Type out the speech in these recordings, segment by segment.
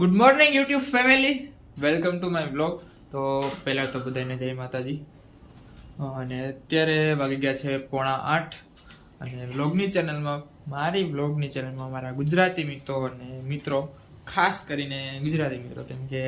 Good morning YouTube family welcome to my blog તો પહેલાં તો બધાને જય માતાજી. અને અત્યારે વાગી ગયા છે પોણા આઠ. અને બ્લોગની ચેનલમાં મારી બ્લોગની ચેનલમાં મારા ગુજરાતી મિત્રો અને મિત્રો, ખાસ કરીને ગુજરાતી મિત્રો. કેમ કે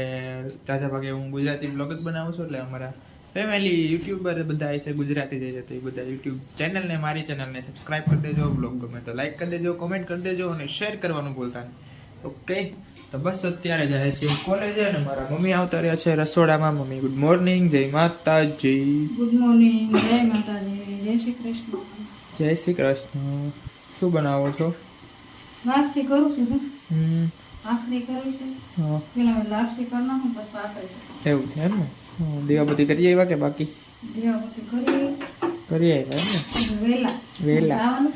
તાજા ભાગે હું ગુજરાતી બ્લોગ જ બનાવું છું, એટલે અમારા ફેમિલી યુટ્યુબર બધા છે ગુજરાતી જે છે એ બધા યુટ્યુબ ચેનલને મારી ચેનલને સબસ્ક્રાઇબ કરી દેજો બ્લોગ ગમે તો લાઈક કરી દેજો કોમેન્ટ કરી દેજો અને શેર કરવાનું ભૂલતા નહીં. ઓકે તો બસ અત્યારે જાય છે કોલેજે અને મારા મમ્મી આવતા રહ્યા છે રસોડામાં. મમ્મી ગુડ મોર્નિંગ જય માતાજી. ગુડ મોર્નિંગ જય માતાજી જય શ્રી કૃષ્ણ. જય શ્રી કૃષ્ણ. શું બનાવો છો? લાપસી કરું છું હમ. આખરી કરવી છે. હા, પેલા લાપસી કરી નાખું પછી આખરી એવું છે એમ ને? દીવાબત્તી કરી આવ્યા કે બાકી? કરી. કરી આવ્યા એમ ને? વેલા.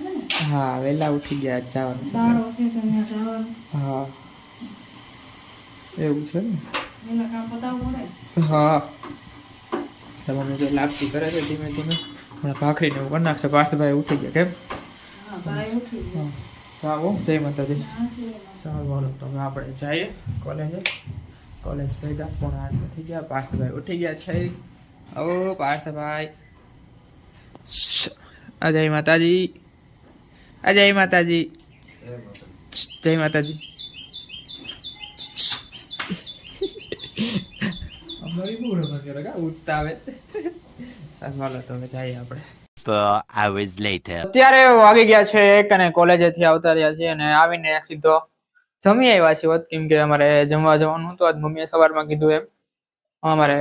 હા વહેલા ઉઠી ગયા જવાનું છે. હા. એવું છે ને? હા. મમ્મી જો લાપસી કરે છે ધીમે ધીમે. હમણાં ભાખરીને એવું કરી નાખશે. પાર્થભાઈ ઉઠી ગયા કેમ? આવો જય માતાજી. સારું તો આપણે જઈએ કોલેજે. કોલેજ ભેગા પોણા આઠ થઈ ગયા. પાર્થભાઈ ઉઠી ગયા છે. ઓ પાર્થભાઈ. આ જય માતાજી. જય માતાજી. જય માતાજી. અત્યારે વાગી ગયા છે એક અને કોલેજેથી આવતા રહ્યા છે અને આવીને સીધો જમી આવ્યા છીએ. હોત કેમ કે અમારે જમવા જવાનું હતું. આજ મમ્મીએ સવારમાં કીધું એમ. અમારે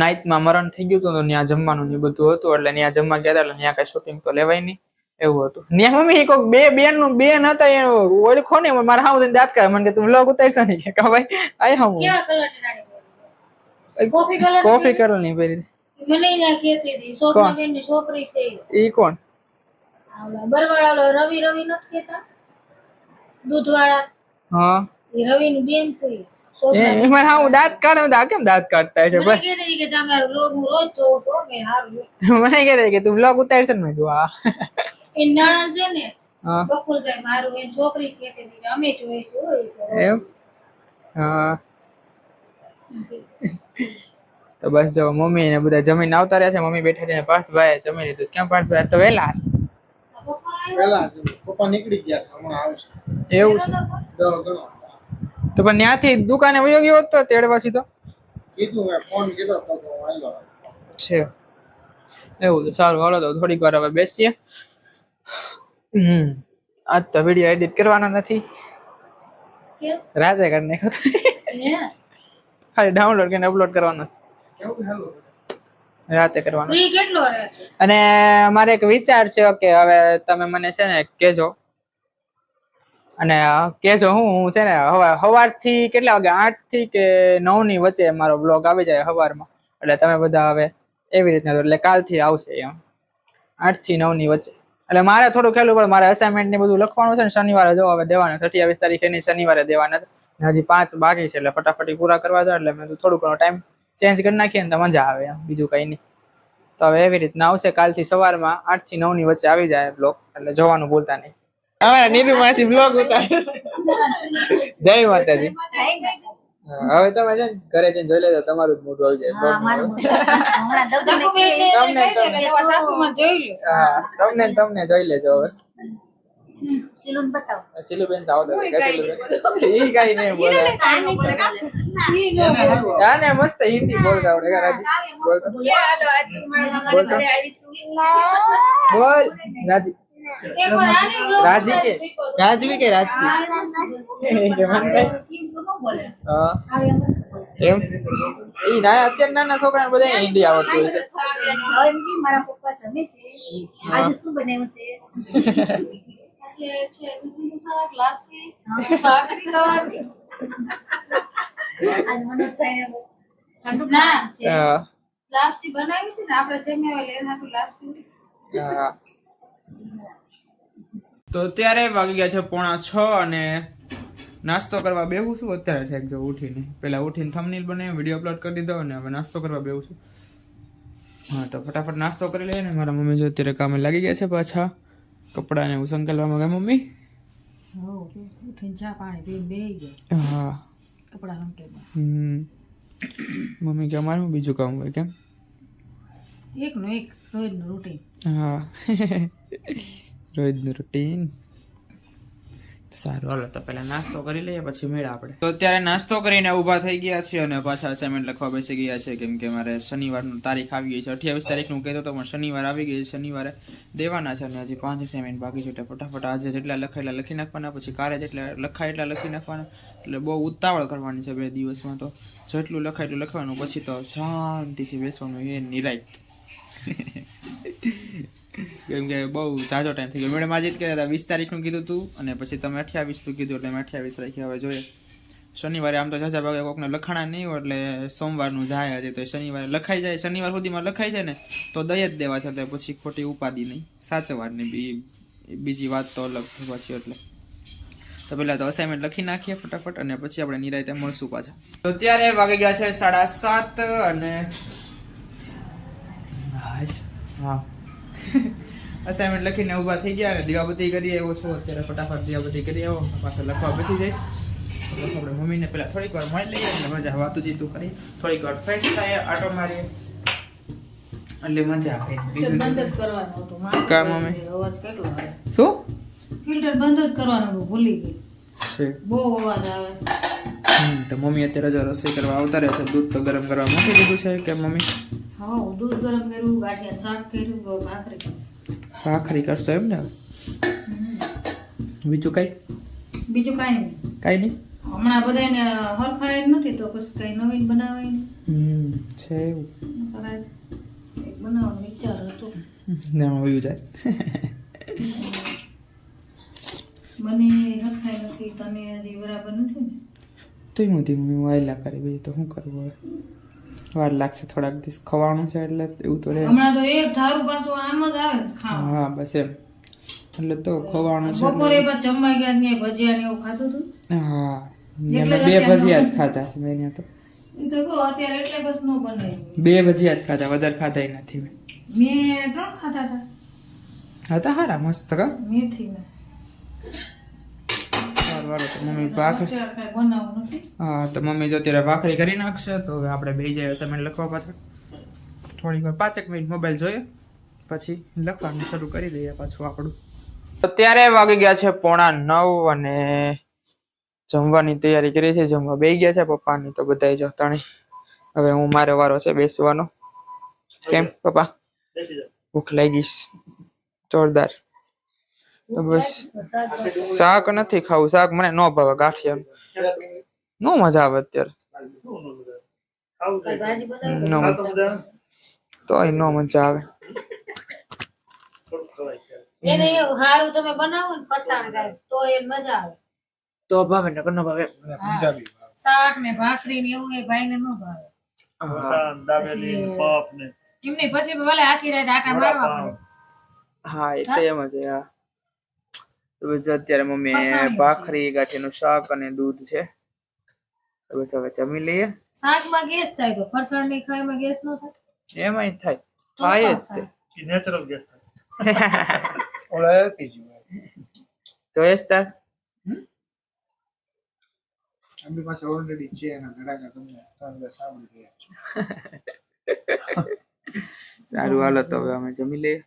નાઇટમાં મરણ થઈ ગયું હતું તો ત્યાં જમવાનું ને બધું હતું. એટલે ત્યાં જમવા ગયા હતા એટલે ત્યાં કઈ શૂટિંગ તો લેવાય નહીં. એવું હતું. ન્યા મમ્મી કોઈક બે બેનનું બેન હતા એ ઓળખો ને મારા હાઉ દાંત કરે મને કે તું વ્લોગ ઉતારશો ને? કે ભાઈ આય હા હું કેવા કલરની સાડી પહેરી? કોફી કલર કોફી કલરની? પહેરી મને ત્યાં કહેતી હતી. બેનની છોકરી છે ઈ. કોણ? આ ઓલા બરવાળા ઓલો રવિ રવિ નથી કહેતા? દૂધવાળા? હા. એ રવિ ની બેન છે હા હું દાંત કાઢે. હું કેમ દાંત કાઢતા છે મને ભાઈ? કે તમારો vlog હું રોજ જોઉં છું મેં હારું મને કહે કે તું બ્લોગ ઉતારશે ને મેં કીધું હા એ નણંદ છે ને બકુલભાઈ મારું એ છોકરી કહેતી હતી અમે જોઈશું હો ઈ કે એમ? હા. તો બસ જો મમ્મી ને બધા જમીન આવતા રહ્યા છે મમ્મી બેઠા છે પાર્થભાઈ જમી લીધું. કેમ પાર્થભાઈ? તો વેલા. પપ્પા પપ્પા નીકળી ગયા છે હમણાં આવશે. એવું છે. તો પણ ત્યાંથી દુકાને વયો ગયો હોત તો તેડવા સીધો? કીધું મેં ફોન કીધો તો તો આવ્યો છે. એવું તો સારું હાલો તો થોડીક વાર હવે બેસીએ. હમ. આજ તો વીડિયો એડિટ કરવાનો નથી. રાજા રાતે કરી નાખ્યો ખાલી ડાઉનલોડ કરીને અપલોડ કરવાનો છે. રાતે કરવાનો છે. ફ્રી કેટલો રહે છે અને મારે એક વિચાર છે કે હવે તમે મને છે ને કેજો અને કેજો હું હું છે ને હવે સવારથી કેટલા વાગે? આઠથી કે નવની વચ્ચે મારો બ્લોગ આવી જાય સવારમાં એટલે તમે બધા હવે એવી રીતના એટલે કાલથી આવશે એમ. આઠથી નવની વચ્ચે. એટલે મારે થોડું ખેલું પડે, મારે અસાઇનમેન્ટ ને બધું લખવાનું છે ને શનિવારે જો હવે દેવાના છે. અઠ્યાવીસ તારીખે ની શનિવારે દેવાના છે. હજી પાંચ બાકી છે એટલે ફટાફટી પૂરા કરવા દો એટલે મેં થોડું ઘણો ટાઈમ ચેન્જ કરી નાખીએ ને તો મજા આવે બીજું કઈ નહીં. તો હવે એવી રીતના આવશે, કાલથી સવારમાં આઠથી નવની વચ્ચે આવી જાય બ્લોગ એટલે જોવાનું ભૂલતા નહીં. અમારા નીરુ માસી બ્લોગ ઉતાર જય માતાજી. હવે તમે છે ને ઘરે જઈને જોઈ લેજો તમારું જ મોઢું આવી જાય તમને તમને. જોઈ તમને જોઈ લેજો હવે. સિલુન બતાવ. સિલુબેન તો આવતા હતા, સિલુબેન ઈ કાઈ નહીં બોલે. મસ્ત હિન્દી બોલતા આવડે રાજી. બોલતો. બોલતો. બોલ રાજી. રાજી કે? રાજવી કે રાજવી? કે મને નહીં. હા. આવે મસ્ત બોલે. એમ? ઈ ના અત્યારે નાના છોકરાને બધા હિન્દી આવડતું હોય છે. એમ કે મારા પપ્પા જમે છે આજે શું બનાવ્યું છે છે છે લાપસી બનાવી છે ને આપણે જમ્યા એના લાપસી. હા. તો અત્યારે વાગી ગયા છે પોણા છ અને નાસ્તો કરવા બેહું છું. અત્યારે છે જો ઉઠીને. પેલા ઉઠીને થમનીલ બને વીડિયો અપલોડ કરી દીધો અને હવે નાસ્તો કરવા બેહું છું. હા તો ફટાફટ નાસ્તો કરી લઈએ ને. મારા મમ્મી જો અત્યારે કામે લાગી ગયા છે પાછા. કપડાને એવું સંકેલવામાં ગયા. મમ્મી? હા કપડા મમ્મી કે અમારે બીજું કામ હોય કેમ? એકનું એક રોજનું રૂટીન હા. રોજનું રૂટીન સારું. હાલો તો પહેલા નાસ્તો કરી લઈએ પછી મેળ આપણે. તો અત્યારે નાસ્તો કરીને ઊભા થઈ ગયા છીએ અને પાછા અસાઇનમેન્ટ લખવા બેસી ગયા છે કેમ કે મારે શનિવારનું તારીખ આવી ગઈ છે. અઠ્યાવીસ તારીખનું કહેતો તો પણ શનિવાર આવી ગઈ છે. શનિવારે દેવાના છે અને હજી પાંચ અસાઇનમેન્ટ બાકી છે એટલે ફટાફટ આજે જેટલા લખાયેલા લખી નાખવાના પછી કાલે જેટલા લખાય એટલા લખી નાખવાના. એટલે બહુ ઉતાવળ કરવાની છે બે દિવસમાં તો. જેટલું લખાય એટલું લખવાનું પછી તો શાંતિથી બેસવાનું એ નિરાય કેમ કે બહુ જાજો ટાઈમ થઈ ગયો. મેડમ આજે જ કહેતા હતા, વીસ તારીખનું કીધું હતું અને પછી તમે અઠ્યાવીસનું કીધું એટલે મેં અઠ્યાવીસ તારીખે હવે જોઈએ. શનિવારે આમ તો ઝાઝા ભાગે કોકને લખાણા નહીં હોય એટલે સોમવારનું જાય આજે. તો શનિવારે લખાઈ જાય, શનિવાર સુધીમાં લખાઈ જાય ને, તો દઈ જ દેવા છે એટલે પછી ખોટી ઉપાધિ નહીં. સાચવાની બી બીજી વાત તો અલગ થઈ પછી એટલે. તો પહેલાં તો અસાઇનમેન્ટ લખી નાખીએ ફટાફટ અને પછી આપણે નિરાયતે મળશું પાછા. તો અત્યારે વાગી ગયા છે સાડા સાત અને હા. અસાઇનમેન્ટ લખીને ઊભા થઈ ગયા અને દીવાબત્તી કરીએ એવો છું. અત્યારે ફટાફટ દીવાબત્તી કરી આવો. પાછા લખવા બેસી જઈશ. બસ આપણે મમ્મીને પેલા થોડીક વાર મળી લઈએ એટલે મજા વાતું જીતું કરી. થોડીક વાર ફ્રેશ થાય આટો મારીએ. એટલે મજા આવે. બીજું બંધ જ કરવાનું હતું. કામ અમે અવાજ કેટલો આવે? શું? ફિલ્ટર બંધ જ કરવાનું હતું ભૂલી ગઈ. છે. બહુ અવાજ આવે. તો મમ્મી અત્યારે જો રસોઈ કરવા આવતા રહે છે દૂધ તો ગરમ કરવા મૂકી દીધું છે કે મમ્મી? હા દૂધ ગરમ કર્યું ગાંઠિયા શાક કર્યું હવે ભાખરી કરશો એમ ને બીજું કઈ? બીજું કાંઈ નહીં. કઈ નહીં? હમણાં બધાને હરખાય નથી તો પછી કઈ નવીન બનાવાય હમ છે એવું. બનાવવાનો વિચાર હતો. ના વયું જાય મને હરખાય નથી તને હજી બરાબર નથી ને? ધીમું એમ વાયલા કરી બીજું તો શું કરવું હવે? વાર લાગશે થોડાક દિવસ ખવાનું છે એટલે એવું તો રહે. હમણાં તો એક ધારું પાછું આમ જ આવે ખાવા હા બસ એમ. એટલે તો ખવાનું છે બપોરે બસ જમવા ગયા ને ભજીયા ને એવું ખાતું હતું હા એટલે બે ભજીયા જ ખાધા છે મેં તો. એ તો કહો અત્યારે એટલે બસ નો બનાવ્યું બે ભજીયા જ ખાધા વધારે ખાધા નથી મેં. મેં ત્રણ ખાતા હતા. હતા હારા મસ્ત કા? મેથી હાલો તો મમ્મી ભાખરી હા તો મમ્મી જો અત્યારે ભાખરી કરી નાખશે તો હવે આપણે બે જાય અસાઇનમેન્ટ લખવા પાછળ. થોડીક વાર પાંચેક મિનિટ મોબાઈલ જોઈએ પછી લખવાનું શરૂ કરી દઈએ પાછું આપણું. અત્યારે વાગી ગયા છે પોણા નવ અને જમવાની તૈયારી કરી છે. જમવા બે ગયા છે પપ્પાની તો બધાય જો ત્રણેય હવે હું મારો વારો છે બેસવાનો. કેમ પપ્પા? ભૂખ લાગીશ છે. જોરદાર. બસ શાક નથી ખાવું શાક મને ન ભાવે ગાંઠિયા. નો મજા આવે અત્યારે. તો નો મજા. તોય નો મજા આવે. એને તમે બનાવો ને ફરસાણ તો એને મજા આવે. તો ભાવે ને ભાવે. પંજાબી શાક ને ભાખરી ને એવું એ ભાઈને ન ભાવે. દાબેલી પપ ને. એમની પછી ભલે આખી રાત આટા મારવા હા એ તો એમ જ હા. તો બસ અત્યારે મમ્મી ભાખરી ભાખરી નું શાક અને દૂધ છે. તો બસ હવે જમી લઈએ. શાકમાં ગેસ થાય તો ફરસાણની ખાયમાં ગેસ ન થાય? એમાંય થાય. થાય જ તે. નેચરલ ગેસ ઓલા એલપીજી જોયેશ તાર આપણી પાસે ઓલરેડી છે એના ધડાકા તમને તમે સાંભળી ગયા છો. સારું હાલો તો હવે અમે જમી લઈએ.